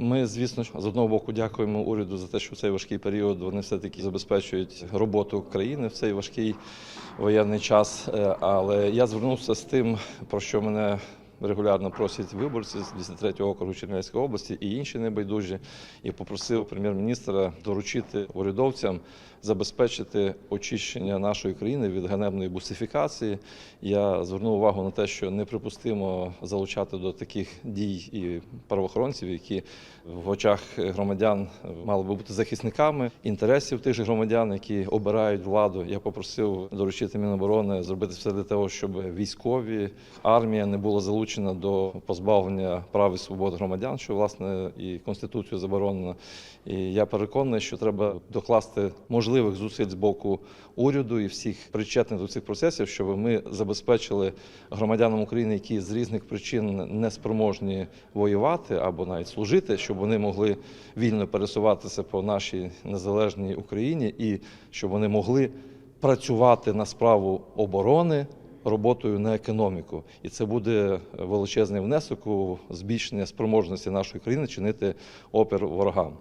Ми, звісно, з одного боку дякуємо уряду за те, що в цей важкий період вони все таки забезпечують роботу країни в цей важкий воєнний час. Е, Але я звернувся з тим, про що мене регулярно просять виборці з 23-го округу Чернівецької області і інші небайдужі, і попросив прем'єр-міністра доручити урядовцям забезпечити очищення нашої країни від ганебної бусифікації. Я звернув увагу на те, що неприпустимо залучати до таких дій і правоохоронців, які в очах громадян мали би бути захисниками інтересів тих же громадян, які обирають владу. Я попросив доручити Міноборони зробити все для того, щоб військові армія не була залучена до позбавлення прав і свобод громадян, що власне і конституцією заборонено. І я переконаний, що треба докласти можливих зусиль з боку уряду і всіх причетних до цих процесів, щоб ми забезпечили громадянам України, які з різних причин не спроможні воювати або навіть служити, щоб вони могли вільно пересуватися по нашій незалежній Україні і щоб вони могли працювати на справу оборони роботою на економіку, і це буде величезний внесок у збільшення спроможності нашої країни чинити опір ворогам.